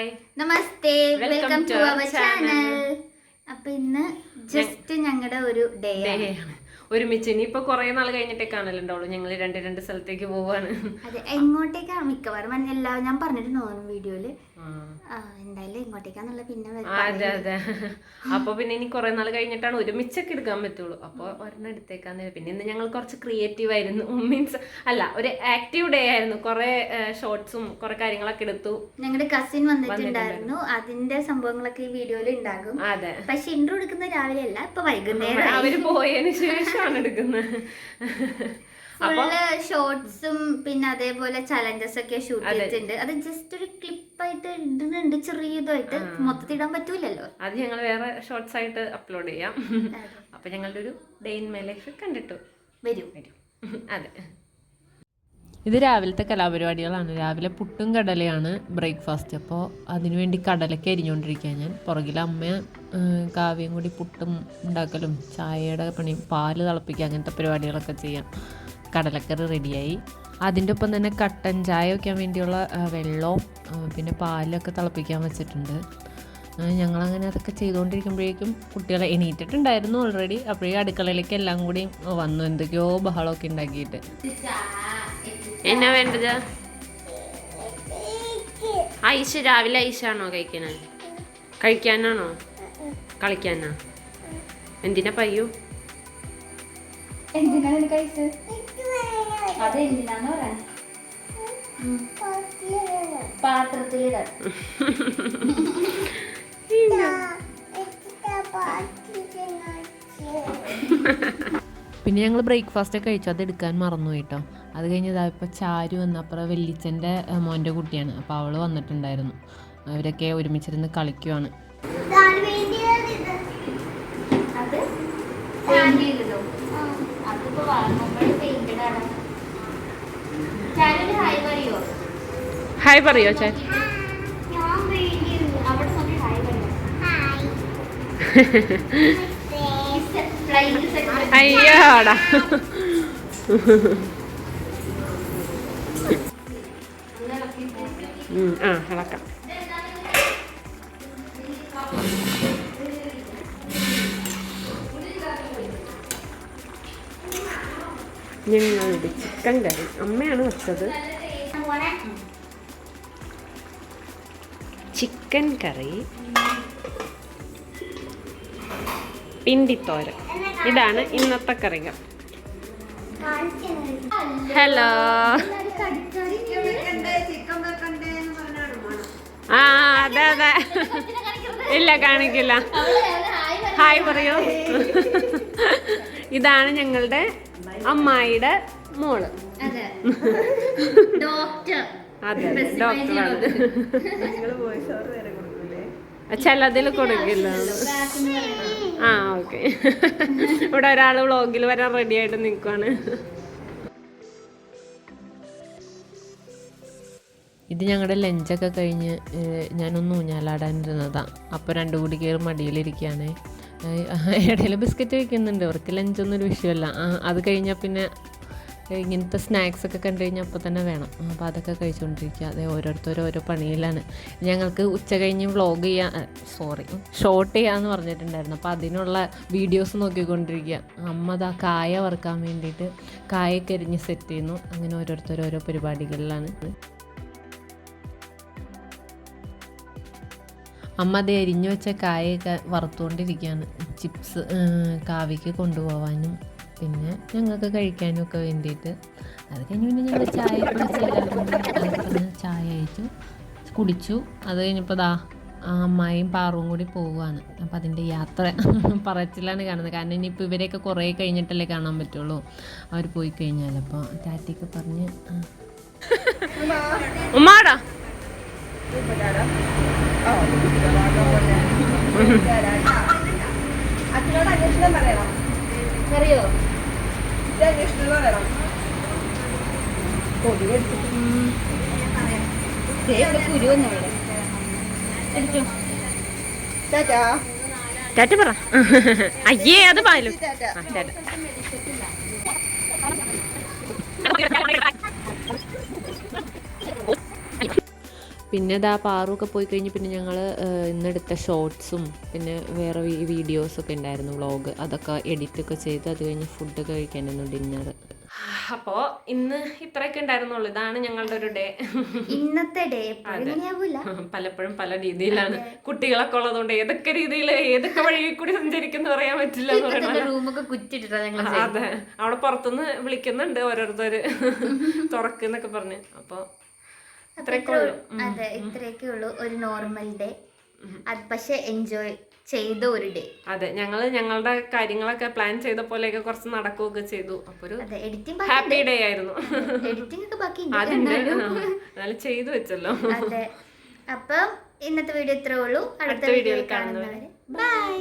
Hi നമസ്തേ welcome to our channel അപ്പൊ ഇന്ന് ജസ്റ്റ് ഞങ്ങളുടെ ഒരു ഡേ ആണ്. ഒരുമിച്ച്. ഇനിയിപ്പോ കുറെ നാൾ കഴിഞ്ഞിട്ടേ കാണലുണ്ടാവുള്ളൂ. ഞങ്ങൾ രണ്ട് രണ്ട് സ്ഥലത്തേക്ക് പോവാണ്. അതെ എങ്ങോട്ടേക്കാണ്? മിക്കവാറും എല്ലാവരും ഞാൻ പറഞ്ഞിട്ടുണ്ട് തോന്നുന്നു വീഡിയോയിൽ. എന്തായാലും എങ്ങോട്ടേക്കാന്നുള്ള പിന്നെ അതെ അതെ. അപ്പൊ പിന്നെ ഇനി കുറെ നാൾ കഴിഞ്ഞിട്ടാണ് ഒരുമിച്ചൊക്കെ എടുക്കാൻ പറ്റുള്ളൂ. അപ്പൊ ഒരെണ്ണം എടുത്തേക്കാന്ന് പിന്നെ ഇന്ന് ഞങ്ങൾ കുറച്ച് ക്രിയേറ്റീവ് ആയിരുന്നു. മീൻസ് അല്ല ഒരു ആക്റ്റീവ് ഡേ ആയിരുന്നു. കുറെ ഷോർട്സും കുറെ കാര്യങ്ങളൊക്കെ എടുത്തു. ഞങ്ങളുടെ കസിൻ വന്നിട്ടുണ്ടായിരുന്നു. അതിന്റെ സംഭവങ്ങളൊക്കെ ഈ വീഡിയോയിൽ ഉണ്ടാകും. അതെ. പക്ഷെ ഇൻട്രോ എടുക്കുന്ന രാവിലെ അല്ല ഇപ്പൊ വൈകുന്നേരം അവർ പോയതിന് ശേഷമാണ് എടുക്കുന്നത്. ഷോർട്സും പിന്നെ അതേപോലെ ചലഞ്ചസ് ഒക്കെ ഷൂട്ട് ചെയ്തിട്ടുണ്ട്. അത് ജസ്റ്റ് ഒരു ക്ലിപ്പായിട്ട് ഇടുന്നുണ്ട് ചെറിയതായിട്ട്. മൊത്തത്തിൽ ഇടാൻ പറ്റൂലല്ലോ. അത് ഞങ്ങൾ വേറെ ഷോർട്സ് ആയിട്ട് അപ്ലോഡ് ചെയ്യാം. അപ്പൊ ഞങ്ങളുടെ ഒരു ഡേ ഇൻ മൈ ലൈഫ് കണ്ടിട്ടു. വരും. വരും. അതെ. ഇത് രാവിലത്തെ കലാപരിപാടികളാണ്. രാവിലെ പുട്ടും കടലയാണ് ബ്രേക്ക്ഫാസ്റ്റ്. അപ്പോൾ അതിനുവേണ്ടി കടലയ്ക്ക് അരിഞ്ഞുകൊണ്ടിരിക്കുക ഞാൻ. പുറകിൽ അമ്മ കാവ്യം കൂടി പുട്ടും ഉണ്ടാക്കലും ചായയുടെ പണിയും പാൽ തിളപ്പിക്കുക അങ്ങനത്തെ പരിപാടികളൊക്കെ ചെയ്യാം. കടലക്കറി റെഡിയായി. അതിന്റെ ഒപ്പം തന്നെ കട്ടൻ ചായ വയ്ക്കാൻ വേണ്ടിയുള്ള വെള്ളവും പിന്നെ പാലൊക്കെ തിളപ്പിക്കാൻ വെച്ചിട്ടുണ്ട്. ഞങ്ങളങ്ങനെ അതൊക്കെ ചെയ്തുകൊണ്ടിരിക്കുമ്പോഴേക്കും കുട്ടികളെ എണീറ്റിട്ടുണ്ടായിരുന്നു ഓൾറെഡി അപ്പോഴേ അടുക്കളയിലേക്ക് എല്ലാം കൂടി വന്നു. എന്തൊക്കെയോ ബഹളമൊക്കെ ഉണ്ടാക്കിയിട്ട്. എന്നാ വേണ്ടത്? ഐഷ രാവിലെ ഐഷാണോ കഴിക്കണേ? കഴിക്കാനാണോ? കളിക്കാനാ? എന്തിനാ പയ്യൂ? പിന്നെ ഞങ്ങൾ ബ്രേക്ക്ഫാസ്റ്റ് ഒക്കെ കഴിച്ചു. അത് എടുക്കാൻ മറന്നു കേട്ടോ അത് കഴിഞ്ഞ് ഇതാ ഇപ്പോൾ ചാരു വന്നപ്പുറം വെല്ലിച്ചന്റെ മോന്റെ കുട്ടിയാണ്. അപ്പോൾ അവൾ വന്നിട്ടുണ്ടായിരുന്നു. അവരൊക്കെ ഒരുമിച്ചിരുന്ന് കളിക്കുവാണ്. അത് പറയോ? ചെയ്തതോ അതിപ്പോ ആ ഇളക്കാം ഞങ്ങളുടെ ചിക്കൻ കറി അമ്മയാണ് വെച്ചത്. ചിക്കൻ കറി പിണ്ടിത്തോരൻ. ഇതാണ് ഇന്നത്തെ കറികൾ. ഹലോ ആ അതെ അതെ. ഇല്ല കാണിക്കില്ല. ഹായ് പറയൂ. ഇതാണ് ഞങ്ങളുടെ അമ്മായിയുടെ മോൾ. അതെ. ഡോക്ടർ അതെ ഡോക്ടറാണ് ചിലതിൽ കൊടുക്കില്ല. ആ ഓക്കെ. ഇവിടെ ഒരാൾ വ്ളോഗിൽ വരാൻ റെഡി ആയിട്ട് നിൽക്കുവാണ് ഇത് ഞങ്ങളുടെ ലഞ്ചൊക്കെ കഴിഞ്ഞ് ഞാനൊന്ന് ഊഞ്ഞാലാടാനിരുന്നതാണ് അപ്പോൾ രണ്ടു കൂടി കയറി മടിയിലിരിക്കുകയാണ് ഇടയിൽ ബിസ്ക്കറ്റ് കഴിക്കുന്നുണ്ട് അവർക്ക് ലഞ്ചൊന്നും ഒരു വിഷയമല്ല. അത് കഴിഞ്ഞാൽ പിന്നെ ഇങ്ങനത്തെ സ്നാക്സ് ഒക്കെ കണ്ടു കഴിഞ്ഞാൽ അപ്പോൾ തന്നെ വേണം. അപ്പോൾ അതൊക്കെ കഴിച്ചുകൊണ്ടിരിക്കുക അതെ ഓരോരുത്തരും ഓരോ പണിയിലാണ്. ഞങ്ങൾക്ക് ഉച്ച കഴിഞ്ഞ് വ്ളോഗ് ചെയ്യാൻ സോറി ഷോർട്ട് ചെയ്യാമെന്ന് പറഞ്ഞിട്ടുണ്ടായിരുന്നു. അപ്പോൾ അതിനുള്ള വീഡിയോസ് നോക്കിക്കൊണ്ടിരിക്കുക അമ്മ ദാ കായ വറുക്കാൻ വേണ്ടിയിട്ട് കായൊക്കെ എരിഞ്ഞ് സെറ്റ് ചെയ്യുന്നു. അങ്ങനെ ഓരോരുത്തരും ഓരോ പരിപാടികളിലാണ്. അമ്മ അത് എരിഞ്ഞു വെച്ച കായൊക്കെ വറുത്തുകൊണ്ടിരിക്കുകയാണ്. ചിപ്സ് കാവിക്ക് കൊണ്ടുപോകാനും പിന്നെ ഞങ്ങൾക്ക് കഴിക്കാനും ഒക്കെ വേണ്ടിയിട്ട്. അത് കഴിഞ്ഞ് പിന്നെ ഞങ്ങൾ ചായ കുടിച്ച് ചായ അയച്ചു കുടിച്ചു. അത് കഴിഞ്ഞപ്പോൾ ദാ ആ അമ്മായിയും പാറും കൂടി പോവുകയാണ്. അപ്പം അതിന്റെ യാത്ര പറച്ചിലാണ് കാണുന്നത്. കാരണം ഇനിയിപ്പോൾ ഇവരെയൊക്കെ കുറേ കഴിഞ്ഞിട്ടല്ലേ കാണാൻ പറ്റുള്ളൂ. അവർ പോയി കഴിഞ്ഞാൽ അപ്പോൾ ടാറ്റയ്ക്ക് പറഞ്ഞ് ഉമ്മാടാ. അച്ഛനോട് പറയണം ടാറ്റ പറ. അയ്യേ അത് പാലും ടാറ്റാ. പിന്നെ ഇതാ പാറൊക്കെ പോയി കഴിഞ്ഞ് പിന്നെ ഞങ്ങൾ ഇന്നെടുത്ത ഷോർട്സും പിന്നെ വേറെ വീഡിയോസൊക്കെ ഉണ്ടായിരുന്നു വ്ളോഗ് അതൊക്കെ എഡിറ്റ് ഒക്കെ ചെയ്ത് അത് കഴിഞ്ഞ് ഫുഡ് കഴിക്കാനായിരുന്നു ഡിന്നർ അപ്പോ ഇന്ന് ഇത്രയൊക്കെ ഉണ്ടായിരുന്നുള്ളൂ. ഇതാണ് ഞങ്ങളുടെ ഒരു ഡേ ഇന്നത്തെ ഡേ പലപ്പോഴും പല രീതിയിലാണ്. കുട്ടികളൊക്കെ ഉള്ളതുകൊണ്ട് ഏതൊക്കെ രീതിയിൽ ഏതൊക്കെ വഴി കൂടി സഞ്ചരിക്കുന്നു പറയാൻ പറ്റില്ല എന്ന് പറയുന്നത് റൂമൊക്കെ കുറ്റിട്ടിട്ടാ ഞങ്ങൾ അതെ. അവിടെ പുറത്തുനിന്ന് വിളിക്കുന്നുണ്ട് ഓരോരുത്തർ തുറക്കുന്നൊക്കെ പറഞ്ഞ്. അപ്പൊ ഉള്ളു. അതെ ഇത്രയൊക്കെ ഉള്ളൂ. ഒരു നോർമൽ ഡേ അത് പക്ഷെ എൻജോയ് ചെയ്ത ഒരു ഡേ അതെ ഞങ്ങൾ ഞങ്ങളുടെ കാര്യങ്ങളൊക്കെ പ്ലാൻ ചെയ്ത പോലെയൊക്കെ കുറച്ച് നടക്കുകയൊക്കെ ചെയ്തു. അപ്പൊ ഒരു ഹാപ്പി ഡേ ആയിരുന്നു. എഡിറ്റിംഗ് ഒക്കെ ബാക്കി എന്നാലും ചെയ്തു വെച്ചല്ലോ. അതെ. അപ്പം ഇന്നത്തെ വീഡിയോ ഇത്രേ ഉള്ളൂ. അടുത്ത വീഡിയോയിൽ കാണുന്നവരെ. ബൈ